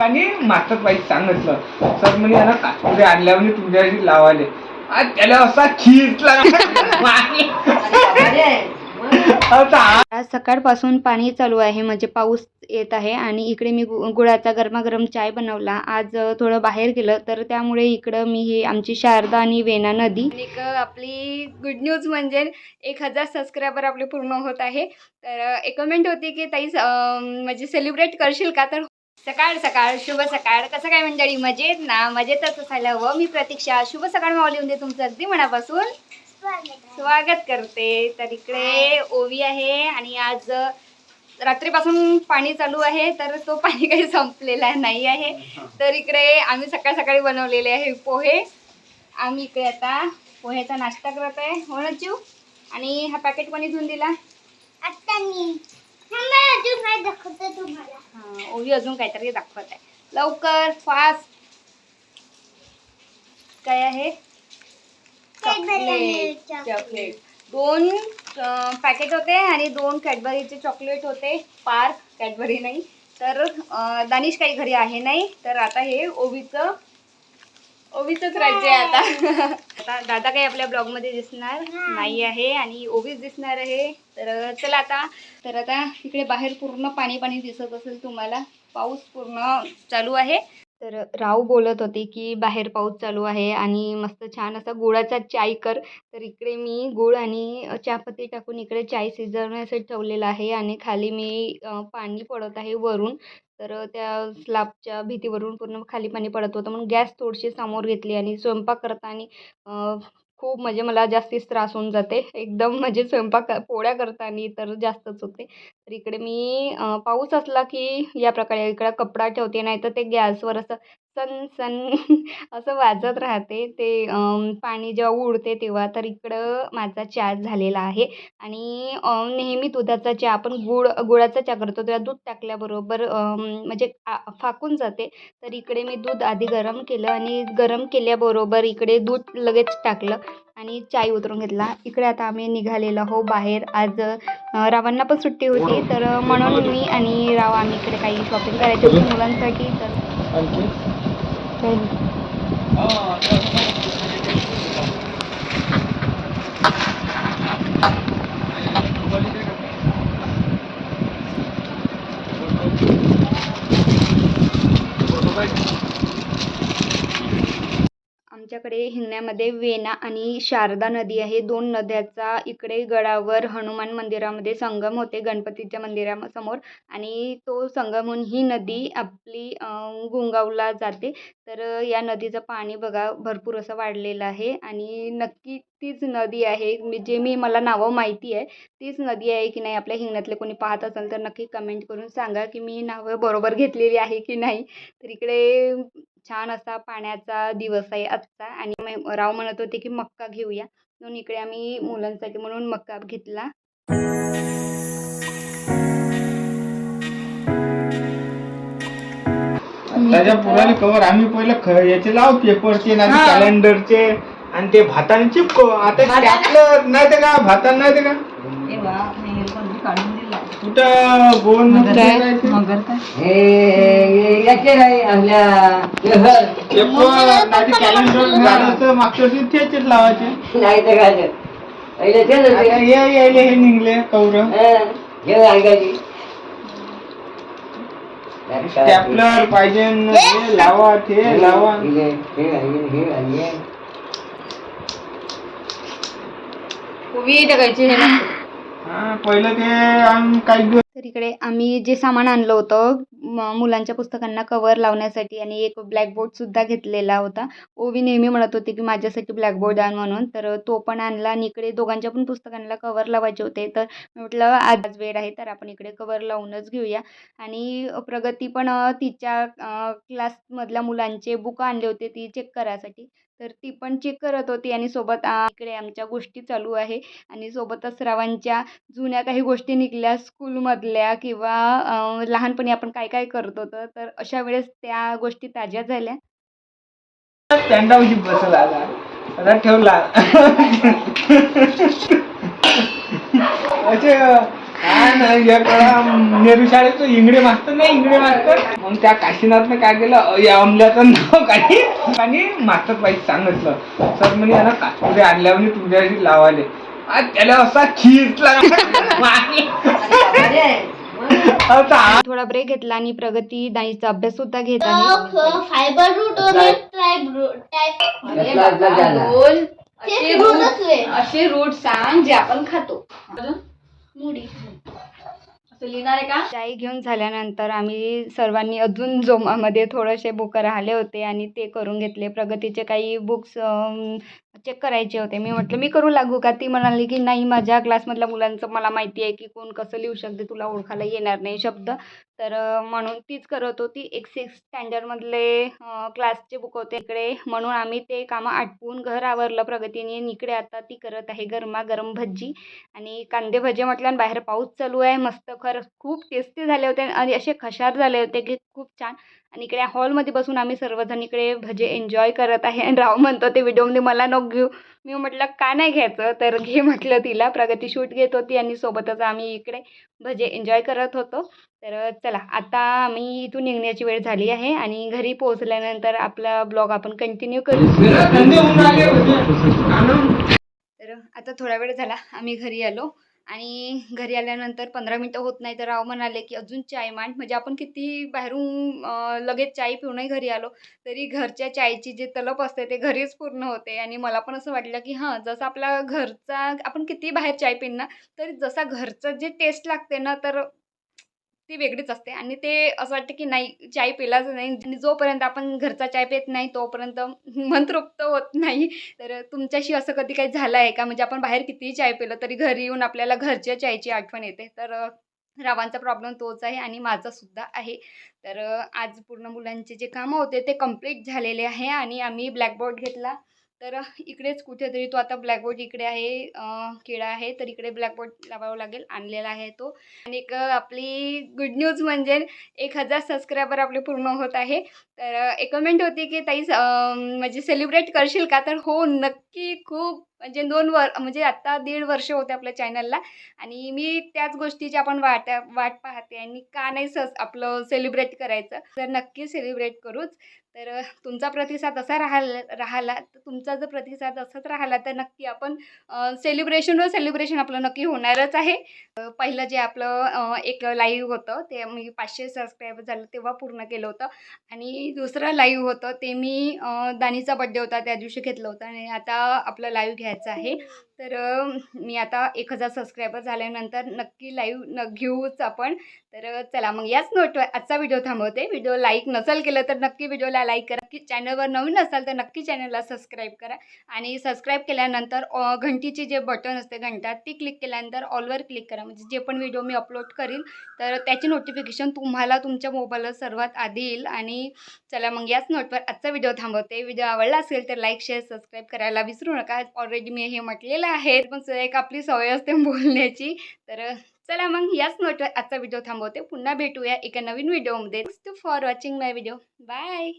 आणि मास्टर पाहिजे सांगितलं सर म्हणे याला कासपुरे आणल्या म्हणे तुमच्यासाठी लावाले आज त्याला असा आता आज सकाळपासून पाणी चालू आहे म्हणजे पाऊस येत आहे आणि इकडे मी गु गुळाचा गरमागरम चाय बनवला. आज थोडं बाहेर गेलं तर त्यामुळे इकडं मी ही आमची शारदा आणि वेणा नदी. आणि एक आपली गुड न्यूज म्हणजे एक हजार सबस्क्रायबर आपले पूर्ण होत आहे. तर एक कमेंट होती की ताई म्हणजे सेलिब्रेट करशील का? तर सकाळ सकाळ शुभ सकाळ. कसं काय मंडळी? मजेत ना? मजेतच असायला हवं. मी प्रतीक्षा. शुभ सकाळ माऊलीमध्ये तुमचं अगदी मनापासून. स्वागत करते. तर इकडे ओवी आहे आणि आज रात्रीपासून पाणी चालू आहे तर तो पाणी काही संपलेला नाही आहे. तर इकडे आम्ही सकाळ सकाळी बनवलेले आहे पोहे. आम्ही इकडे आता पोह्याचा नाश्ता करत आहे. हो ना चिव आणि हा पॅकेट कोणी धुवून दिला? आता मी हा, ओवी अजून काहीतरी दाखवत आहे लवकर फास्ट. काय आहे? Cadbury chocolate chocolate? दोन पॅकेट होते आणि दोन कॅडबरीचे चॉकलेट होते. पार कॅडबरी नाही. तर अं, दानिश काही घरी आहे नाही. तर आता हे ओवीचं ओवीचंच राज्य आहे आता आता दादा काही आपल्या ब्लॉगमध्ये दिसणार नाही आहे आणि ओवीच दिसणार आहे. तर चला आता. तर आता इकडे बाहेर पूर्ण पाणी पाणी दिसत असेल तुम्हाला. पाऊस पूर्ण चालू आहे. तर राव बोलत होते की बाहेर पाऊस चालू आहे आणि मस्त छान असा गुळाचा चाय कर. तर इकडे मी गुळ आणि चहापत्ती टाकून इकडे चाय शिजवण्यासाठी ठेवलेलं आहे आणि खाली मी पाणी पडत आहे वरून. तर त्या स्लॅबच्या भीतीवरून पूर्ण खाली पाणी पडत होतं. म्हणून गॅस थोडीशी समोर घेतली आणि स्वयंपाक करताना खूप म्हणजे मला जास्तीच त्रास होऊन जाते. एकदम म्हणजे स्वयंपाक पोळ्या करताना तर जास्तच होते. तर इकडे मी पाऊस असला की या प्रकारे इकडं कपडा ठेवते नाही तर ते गॅसवर असं सन सन असं वाजत राहते. ते पाणी जेव्हा उडते तेव्हा तर इकडं माझा चहा झालेला आहे. आणि नेहमी दुधाचा चहा आपण गुळ गुळाचा चहा करतो. तेव्हा दूध टाकल्याबरोबर म्हणजे फाकून जाते. तर इकडे मी दूध आधी गरम केलं आणि गरम केल्याबरोबर इकडे दूध लगेच टाकलं आणि चाय उतरून घेतला. इकडे आता आम्ही निघालेलो हो बाहेर. आज रावांना पण सुट्टी होती. तर म्हणून मी आणि राव आम्ही इकडे काही शॉपिंग करायची होती मुलांसाठी. तर आणखी काही नाही. आमच्याकडे हिंगण्यामध्ये वेणा आणि शारदा नदी आहे. दोन नद्याचा इकडे गडावर हनुमान मंदिरामध्ये संगम होते गणपतीच्या मंदिरासमोर. आणि तो संगम होऊन ही नदी आपली गुंगावला जाते. तर या नदीचं पाणी बघा भरपूर असं वाढलेलं आहे. आणि नक्की तीच नदी आहे मी जे मी मला नावं माहिती आहे तीच नदी आहे की नाही आपल्या हिंगण्यातले कोणी पाहत असेल तर नक्की कमेंट करून सांगा की मी नावं बरोबर घेतलेली आहे की नाही. तर इकडे छान असा पाण्याचा दिवस आहे आजचा. आणि राव म्हणत होते की मक्का घेऊया. म्हणून इकडे आम्ही मुलांसाठी म्हणून मक्का घेतला. त्याच्या पुराने कवर आम्ही पहिले ख- याचे लाव पेपरचे नाही. कॅलेंडरचे आणि ते भाताने चिपको आता स्टॅपलर नाही ते का भाताने नाही ते का. कुठं गोल मगर काय? याचे नाही आपल्या कॅलेंडर मागच्या वर्षी त्याचेच लावायचे. नाही तर काय ते. पहिले तेच आता होते हे यायले हे निघले कवर ऐकायची स्टॅपलर पाहिजे न हे लावा ते लावा. हे, हे, हे, हे, हे. उभी टाकायची हे ना. हा पहिलं ते आम्ही काही दिवस तर इकडे आम्ही जे सामान आणलं होतं म- मुलांच्या पुस्तकांना कवर लावण्यासाठी आणि एक ब्लॅकबोर्डसुद्धा घेतलेला होता. ओवी नेहमी म्हणत होती की माझ्यासाठी ब्लॅकबोर्ड आण म्हणून. तर तो पण आणला आणि इकडे दोघांच्या पण पुस्तकांना कवर लावायचे होते. तर मी म्हटलं आज वेळ आहे तर आपण इकडे कवर लावूनच घेऊया. आणि प्रगती पण तिच्या क्लासमधल्या मुलांचे बुक आणले होते ती चेक करायसाठी. तर ती पण चेक करत होती आणि सोबत इकडे आमच्या गोष्टी चालू आहे. आणि सोबतच रावांच्या जुन्या काही गोष्टी निघाल्या स्कूलमधल्या किंवा लहानपणी आपण काय काय करत होतो तर अशा वेळेस त्या गोष्टी ताज्या झाल्या? स्टँडावरची बसला आता. ठेवला. असे एक नेहरू शाळेत इंगडे मास्तर नाही इंगडे मास्तर. मग त्या काशीनाथनं काय केलं? या अमल्याचं नाव काही आणि मास्तर पाहिजे सांगितलं. सर म्हणे यानं काचपुरे आणल्या म्हणजे तुझ्याशी लावाले त्याला असा थोडा ब्रेक घेतला आणि प्रगती दानीचा अभ्यास सुद्धा घेत आहे. फायबर रूट असे रूटच रूट. असे रूट सांग जे आपण खातो. मुडी. असं लिहिणार आहे का? चाय घेऊन झाल्यानंतर आम्ही सर्वांनी अजून जोमामध्ये थोडेसे बुक राहिले होते आणि ते करून घेतले. प्रगतीचे काही बुक्स चेक करायचे होते. मी म्हटलं मी करू लागू का? ती म्हणाली की नाही माझ्या क्लासमधल्या मुलांचं मला माहिती आहे की कोण कसं लिहू शकते तुला ओळखायला येणार नाही शब्द. तर म्हणून तीच करत होती. एक सिक्स स्टँडर्डमधले क्लासचे बुक होते इकडे. म्हणून आम्ही ते कामं आटपून घर आवरलं प्रगतीने इकडे आता ती करत आहे गरमागरम भजी आणि कांदे भजे म्हटल्यान बाहेर पाऊस चालू आहे. मस्त खरं खूप टेस्टी झाले होते आणि असे खशार झाले होते की खूप छान. आणि इकडे हॉलमध्ये बसून आम्ही सर्वजण इकडे भजे एन्जॉय करत आहे. आणि राव म्हणतो ते व्हिडिओमध्ये मला नको घेऊ. मी म्हटलं का नाही घ्यायचं? तर घे म्हटलं तिला. प्रगती शूट घेत होती आणि सोबतच आम्ही इकडे भजे एन्जॉय करत होतो. तर चला आता आम्ही इथून निघण्याची वेळ झाली आहे आणि घरी पोहोचल्यानंतर आपला ब्लॉग आपण कंटिन्यू करू. तर आता थोडा वेळ झाला आम्ही घरी आलो. आणि घरी आल्यानंतर पंधरा मिनटं होत नाही तर राव म्हणाले की अजून चाय मांड. म्हणजे आपण किती बाहेरून लगेच चाय पिऊनही घरी आलो तरी घरच्या चायची जे तलप असते ते घरीच पूर्ण होते. आणि मला पण असं वाटलं की हां जसं आपला घरचा आपण किती बाहेर चाय पिणं तरी जसा घरचं जे टेस्ट लागते ना तर ती वेगळीच असते. आणि ते असं वाटतं की नाही चाय पिलाच नाही. आणि जोपर्यंत आपण घरचा चाय पित नाही तोपर्यंत मन तृप्त होत नाही. तर तुमच्याशी असं कधी काही झालं आहे का? म्हणजे आपण बाहेर कितीही चाय पिलं तरी घरी येऊन आपल्याला घरच्या चायची आठवण येते. तर रावांचा प्रॉब्लेम तोच आहे आणि माझा सुद्धा आहे. तर आज पूर्ण मुलांचे जे कामं होते ते कंप्लीट झालेले आहे आणि आम्ही ब्लॅकबोर्ड घेतला. तर इकडेच कुठेतरी तो आता ब्लॅकबोर्ड इकडे आहे केळा किडा आहे तर इकडे ब्लॅकबोर्ड लावावा लागेल आणलेला आहे तो. आणि एक आपली गुड न्यूज म्हणजे एक हजार सबस्क्रायबर आपले पूर्ण होत आहे. तर एक कमेंट होती की ताई म्हणजे सेलिब्रेट करशील का? तर हो नक्की खूप म्हणजे दोन वर म्हणजे आत्ता दीड वर्ष होते आपल्या चॅनलला आणि मी त्याच गोष्टीची आपण वाट वाट पाहते आणि का नाही सस आपलं सेलिब्रेट करायचं. तर नक्की सेलिब्रेट करूच. तर तुमचा प्रतिसाद असा राहिला राहिला तर तुमचा जर प्रतिसाद असाच राहिला तर नक्की आपण सेलिब्रेशनवर सेलिब्रेशन आपलं नक्की होणारच आहे. पहिलं जे आपलं एक लाईव्ह होतं ते मी पाचशे सबस्क्रायबर झालं तेव्हा पूर्ण केलं होतं. आणि दुसरं लाईव्ह होतं ते मी दानीचा बड्डे होता त्या दिवशी घेतलं होतं. आणि आता आपलं लाईव्ह घ्यायचं आहे. तर मी आता एक हजार सबस्क्रायबर झाल्यानंतर नक्की लाईव्ह न घेऊच आपण. तर चला मग याच नोटवर आजचा व्हिडिओ थांबवते. व्हिडिओ लाईक नसेल केलं तर नक्की व्हिडिओला लाईक करा. की चॅनलवर नवीन असाल तर नक्की चॅनलला सबस्क्राईब करा. आणि सबस्क्राईब केल्यानंतर अ, घंटीची जे बटन असते घंटा ती क्लिक केल्यानंतर ऑलवर क्लिक करा. म्हणजे जे पण व्हिडिओ मी अपलोड करील तर त्याची नोटिफिकेशन तुम्हाला तुमच्या मोबाईलवर सर्वात आधी येईल. आणि चला मग याच नोटवर आजचा व्हिडिओ थांबवते. व्हिडिओ आवडला असेल तर लाईक शेअर सबस्क्राईब करायला विसरू नका. ऑलरेडी मी हे म्हटलेलं आहेत पण स- एक आपली सवय असते बोलण्याची. तर चला मग याच नोटवर आजचा व्हिडिओ थांबवते. पुन्हा भेटूया एका नवीन व्हिडिओमध्ये. For watching my video bye